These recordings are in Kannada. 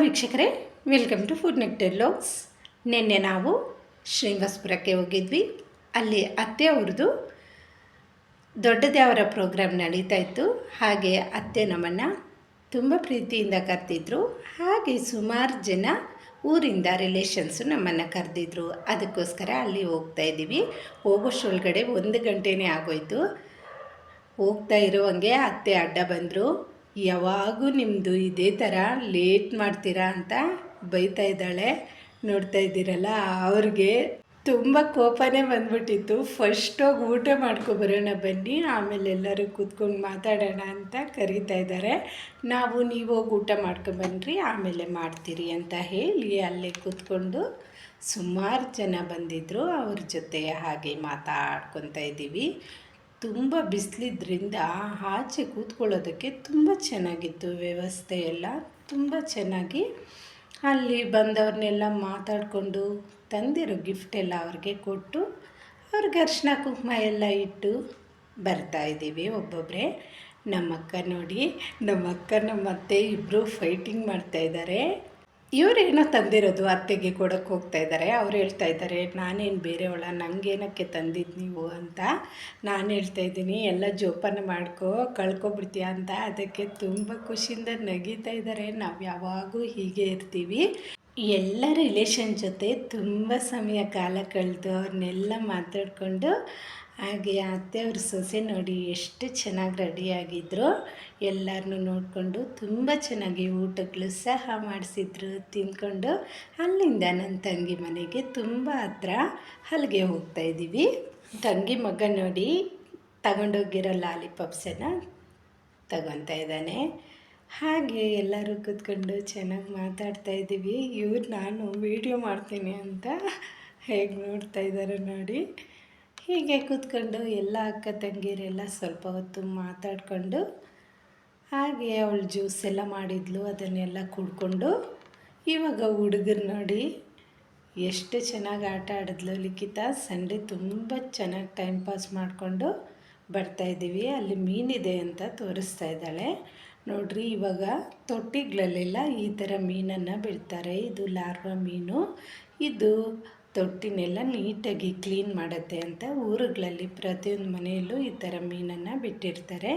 ವೀಕ್ಷಕರೇ ವೆಲ್ಕಮ್ ಟು ಫುಡ್ ನೆಕ್ಟರ್ ಲೋಕ್ಸ್ ನಿನ್ನೆ ನಾವು ಶ್ರೀನಿವಾಸಪುರಕ್ಕೆ ಹೋಗಿದ್ವಿ. ಅಲ್ಲಿ ಅತ್ತೆ ಅವ್ರದ್ದು ದೊಡ್ಡದೇವರ ಪ್ರೋಗ್ರಾಮ್ ನಡೀತಾ ಇತ್ತು. ಹಾಗೆ ಅತ್ತೆ ನಮ್ಮನ್ನು ತುಂಬ ಪ್ರೀತಿಯಿಂದ ಕರೆದಿದ್ರು. ಹಾಗೆ ಸುಮಾರು ಜನ ಊರಿಂದ ರಿಲೇಷನ್ಸು ನಮ್ಮನ್ನು ಕರೆದಿದ್ರು. ಅದಕ್ಕೋಸ್ಕರ ಅಲ್ಲಿ ಹೋಗ್ತಾ ಇದ್ದೀವಿ. ಹೋಗೋಷ್ಟೊಳಗಡೆ ಒಂದು ಗಂಟೆನೇ ಆಗೋಯ್ತು. ಹೋಗ್ತಾ ಇರುವಂಗೆ ಅತ್ತೆ ಅಡ್ಡ ಬಂದರು. ಯಾವಾಗೂ ನಿಮ್ಮದು ಇದೇ ಥರ ಲೇಟ್ ಮಾಡ್ತೀರಾ ಅಂತ ಬೈತಾ ಇದ್ದಾಳೆ. ನೋಡ್ತಾ ಇದ್ದೀರಲ್ಲ, ಅವ್ರಿಗೆ ತುಂಬ ಕೋಪನೇ ಬಂದ್ಬಿಟ್ಟಿತ್ತು. ಫಸ್ಟ್ ಹೋಗಿ ಊಟ ಮಾಡ್ಕೊಬರೋಣ ಬನ್ನಿ, ಆಮೇಲೆ ಎಲ್ಲರೂ ಕೂತ್ಕೊಂಡು ಮಾತಾಡೋಣ ಅಂತ ಕರೀತಾ ಇದ್ದಾರೆ. ನಾವು ನೀವು ಹೋಗಿ ಊಟ ಮಾಡ್ಕೊಬನ್ನಿರಿ ಆಮೇಲೆ ಮಾಡ್ತೀರಿ ಅಂತ ಹೇಳಿ ಅಲ್ಲೇ ಕೂತ್ಕೊಂಡು ಸುಮಾರು ಜನ ಬಂದಿದ್ದರು ಅವ್ರ ಜೊತೆ ಹಾಗೆ ಮಾತಾಡ್ಕೊತಾ ಇದ್ದೀವಿ. ತುಂಬ ಬಿಸಿಲಿದ್ರಿಂದ ಆಚೆ ಕೂತ್ಕೊಳ್ಳೋದಕ್ಕೆ ತುಂಬ ಚೆನ್ನಾಗಿತ್ತು ವ್ಯವಸ್ಥೆ ಎಲ್ಲ. ತುಂಬ ಚೆನ್ನಾಗಿ ಅಲ್ಲಿ ಬಂದವ್ರನ್ನೆಲ್ಲ ಮಾತಾಡಿಕೊಂಡು ತಂದಿರೋ ಗಿಫ್ಟ್ ಎಲ್ಲ ಅವ್ರಿಗೆ ಕೊಟ್ಟು ಅವ್ರಿಗೆ ಅರ್ಶಿನ ಕುಂಕುಮ ಎಲ್ಲ ಇಟ್ಟು ಬರ್ತಾ ಇದ್ದೀವಿ ಒಬ್ಬೊಬ್ಬರೇ ನಮ್ಮಕ್ಕ ನೋಡಿ ನಮ್ಮ ನಮ್ಮತ್ತೆ ಇಬ್ಬರು ಫೈಟಿಂಗ್ ಮಾಡ್ತಾ ಇದ್ದಾರೆ. ಇವರೇನೋ ತಂದಿರೋದು ಅತ್ತೆಗೆ ಕೊಡೋಕ್ಕೆ ಹೋಗ್ತಾ ಇದ್ದಾರೆ. ಅವ್ರು ಹೇಳ್ತಾ ಇದ್ದಾರೆ, ನಾನೇನು ಬೇರೆಯವಳ ನನಗೇನಕ್ಕೆ ತಂದಿದ್ದು ನೀವು? ಅಂತ ನಾನು ಹೇಳ್ತಾ ಇದ್ದೀನಿ. ಎಲ್ಲ ಜೋಪಾನ ಮಾಡ್ಕೊ, ಕಳ್ಕೊಬಿಡ್ತೀಯ ಅಂತ. ಅದಕ್ಕೆ ತುಂಬ ಖುಷಿಯಿಂದ ನಗೀತಾ ಇದ್ದಾರೆ. ನಾವು ಯಾವಾಗೂ ಹೀಗೆ ಇರ್ತೀವಿ. ಎಲ್ಲ ರಿಲೇಷನ್ ಜೊತೆ ತುಂಬ ಸಮಯ ಕಾಲ ಕಳೆದು ಅವ್ರನ್ನೆಲ್ಲ ಮಾತಾಡಿಕೊಂಡು ಹಾಗೆ ಅತ್ತೆಯವ್ರ ಸೊಸೆ ನೋಡಿ ಎಷ್ಟು ಚೆನ್ನಾಗಿ ರೆಡಿಯಾಗಿದ್ದರು ಎಲ್ಲರನ್ನೂ ನೋಡಿಕೊಂಡು ತುಂಬ ಚೆನ್ನಾಗಿ ಊಟಗಳು ಸಹ ಮಾಡಿಸಿದ್ರು, ತಿಂದ್ಕೊಂಡು ಅಲ್ಲಿಂದ ನನ್ನ ತಂಗಿ ಮನೆಗೆ ತುಂಬ ಹತ್ರ ಅಲ್ಲಿಗೆ ಹೋಗ್ತಾಯಿದ್ದೀವಿ ತಂಗಿ ಮಗ ನೋಡಿ ತಗೊಂಡೋಗಿರೋ ಲಾಲಿಪಾಪ್ಸನ್ನು ತಗೊತಾ ಇದ್ದಾನೆ. ಹಾಗೆ ಎಲ್ಲರೂ ಕೂತ್ಕೊಂಡು ಚೆನ್ನಾಗಿ ಮಾತಾಡ್ತಾ ಇದ್ದೀವಿ. ಇವ್ರು ನಾನು ವೀಡಿಯೋ ಮಾಡ್ತೀನಿ ಅಂತ ಹೇಗೆ ನೋಡ್ತಾ ಇದ್ದಾರೆ ನೋಡಿ. ಹೀಗೆ ಕೂತ್ಕೊಂಡು ಎಲ್ಲ ಅಕ್ಕ ತಂಗಿಯರೆಲ್ಲ ಸ್ವಲ್ಪ ಹೊತ್ತು ಮಾತಾಡಿಕೊಂಡು ಹಾಗೆ ಅವಳು ಜ್ಯೂಸ್ ಎಲ್ಲ ಮಾಡಿದ್ಲು, ಅದನ್ನೆಲ್ಲ ಕುಡ್ಕೊಂಡು ಇವಾಗ ಹುಡುಗರು ನೋಡಿ ಎಷ್ಟು ಚೆನ್ನಾಗಿ ಆಟ ಆಡಿದ್ಲು ಲಿಖಿತ. ಸಂಡೆ ತುಂಬ ಚೆನ್ನಾಗಿ ಟೈಮ್ ಪಾಸ್ ಮಾಡಿಕೊಂಡು ಬರ್ತಾಯಿದ್ದೀವಿ ಅಲ್ಲಿ ಮೀನಿದೆ ಅಂತ ತೋರಿಸ್ತಾ ಇದ್ದಾಳೆ. ನೋಡ್ರಿ, ಇವಾಗ ತೊಟ್ಟಿಗಳಲ್ಲೆಲ್ಲ ಈ ಥರ ಮೀನನ್ನು ಬಿಡ್ತಾರೆ. ಇದು ಲಾರ್ವಾ ಮೀನು. ಇದು ತೊಟ್ಟಿನೆಲ್ಲ ನೀಟಾಗಿ ಕ್ಲೀನ್ ಮಾಡುತ್ತೆ ಅಂತ ಊರುಗಳಲ್ಲಿ ಪ್ರತಿಯೊಂದು ಮನೆಯಲ್ಲೂ ಈ ಥರ ಮೀನನ್ನು ಬಿಟ್ಟಿರ್ತಾರೆ.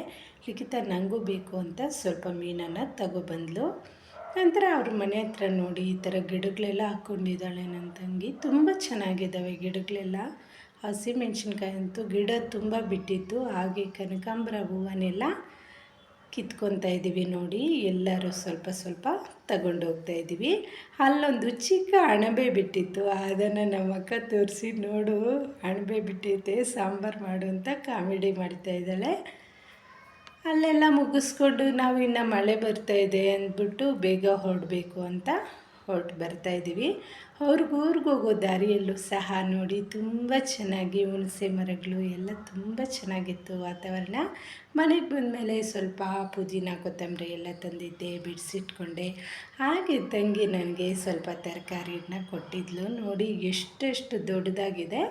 ಲಿಖಿತ ನನಗೂ ಬೇಕು ಅಂತ ಸ್ವಲ್ಪ ಮೀನನ್ನು ತಗೊಬಂದ್ಲು. ನಂತರ ಅವ್ರ ಮನೆ ಹತ್ರ ನೋಡಿ, ಈ ಥರ ಗಿಡಗಳೆಲ್ಲ ಹಾಕ್ಕೊಂಡಿದ್ದಾಳೆ ನನ್ನ ತಂಗಿ. ತುಂಬ ಚೆನ್ನಾಗಿದ್ದಾವೆ ಗಿಡಗಳೆಲ್ಲ. ಹಸಿಮೆಣ್ಸಿನ್ಕಾಯಿ ಅಂತೂ ಗಿಡ ತುಂಬ ಬಿಟ್ಟಿತ್ತು. ಹಾಗೆ ಕನಕಾಂಬರ ಹೂವನ್ನೆಲ್ಲ ಕಿತ್ಕೊತಾ ಇದ್ದೀವಿ ನೋಡಿ. ಎಲ್ಲರೂ ಸ್ವಲ್ಪ ಸ್ವಲ್ಪ ತಗೊಂಡು ಹೋಗ್ತಾ ಇದ್ದೀವಿ. ಅಲ್ಲೊಂದು ಚಿಕ್ಕ ಅಣಬೆ ಬಿಟ್ಟಿತ್ತು. ಅದನ್ನು ನಮ್ಮ ಅಕ್ಕ ತೋರಿಸಿ, ನೋಡು, ಅಣಬೆ ಬಿಟ್ಟಿದೆ ಸಾಂಬಾರು ಮಾಡು ಅಂತ ಕಾಮಿಡಿ ಮಾಡ್ತಾ ಇದ್ದಾಳೆ. ಅಲ್ಲೆಲ್ಲ ಮುಗಿಸ್ಕೊಂಡು ನಾವು ಇನ್ನು ಮಳೆ ಬರ್ತಾ ಇದೆ ಅಂದ್ಬಿಟ್ಟು ಬೇಗ ಹೊರಡಬೇಕು ಅಂತ ಹೊರಟು ಬರ್ತಾಯಿದ್ದೀವಿ ಅವ್ರಿಗೆ ಊರಿಗೆ ಹೋಗೋ ದಾರಿಯಲ್ಲೂ ಸಹ ನೋಡಿ ತುಂಬ ಚೆನ್ನಾಗಿ ಹುಣಸೆ ಮರಗಳು ಎಲ್ಲ ತುಂಬ ಚೆನ್ನಾಗಿತ್ತು ವಾತಾವರಣ. ಮನೆಗೆ ಬಂದಮೇಲೆ ಸ್ವಲ್ಪ ಪುದೀನ, ಕೊತ್ತಂಬರಿ ಎಲ್ಲ ತಂದಿದ್ದೆ, ಬಿಡಿಸಿಟ್ಕೊಂಡೆ. ಹಾಗೆ ತಂಗಿ ನನಗೆ ಸ್ವಲ್ಪ ತರಕಾರಿನ ಕೊಟ್ಟಿದ್ಲು. ನೋಡಿ ಎಷ್ಟೆಷ್ಟು ದೊಡ್ಡದಾಗಿದೆ.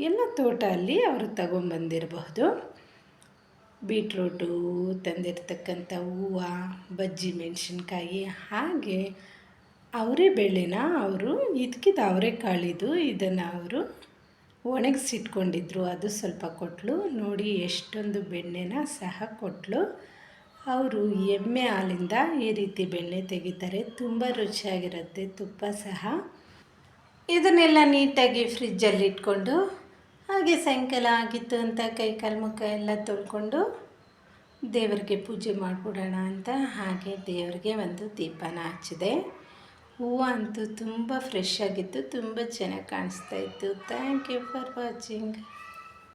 ಎಲ್ಲ ತೋಟ ಅಲ್ಲಿ ಅವರು ತಗೊಂಬಂದಿರಬಹುದು. ಬೀಟ್ರೂಟು, ತಂದಿರ್ತಕ್ಕಂಥ ಹೂವು, ಬಜ್ಜಿ, ಮೆಣಸಿನ್ಕಾಯಿ ಹಾಗೆ ಅವರೇ ಬೆಳೆನ ಅವರು ಇದಕ್ಕಿದ್ದು ಅವರೆಕಾಳಿದು ಇದನ್ನು ಅವರು ಒಣಗಿಸಿಟ್ಕೊಂಡಿದ್ರು. ಅದು ಸ್ವಲ್ಪ ಕೊಟ್ಟಳು ನೋಡಿ ಎಷ್ಟೊಂದು ಬೆಣ್ಣೆನ ಸಹ ಕೊಟ್ಟಳು ಅವರು ಎಮ್ಮೆ ಹಾಲಿಂದ ಈ ರೀತಿ ಬೆಣ್ಣೆ ತೆಗಿತಾರೆ. ತುಂಬ ರುಚಿಯಾಗಿರುತ್ತೆ ತುಪ್ಪ ಸಹ. ಇದನ್ನೆಲ್ಲ ನೀಟಾಗಿ ಫ್ರಿಜ್ಜಲ್ಲಿ ಇಟ್ಕೊಂಡು, ಹಾಗೆ ಸಾಯಂಕಾಲ ಆಗಿತ್ತು ಅಂತ ಕೈ ಕಾಲು ಎಲ್ಲ ತೊಳ್ಕೊಂಡು ದೇವರಿಗೆ ಪೂಜೆ ಮಾಡಿಬಿಡೋಣ ಅಂತ ಹಾಗೆ ದೇವರಿಗೆ ಒಂದು ದೀಪನ ಹಚ್ಚಿದೆ. ಹೂವು ಅಂತೂ ತುಂಬ ಫ್ರೆಶ್ ಆಗಿತ್ತು ತುಂಬ ಚೆನ್ನಾಗಿ ಕಾಣಿಸ್ತಾ ಇತ್ತು. Thank you for watching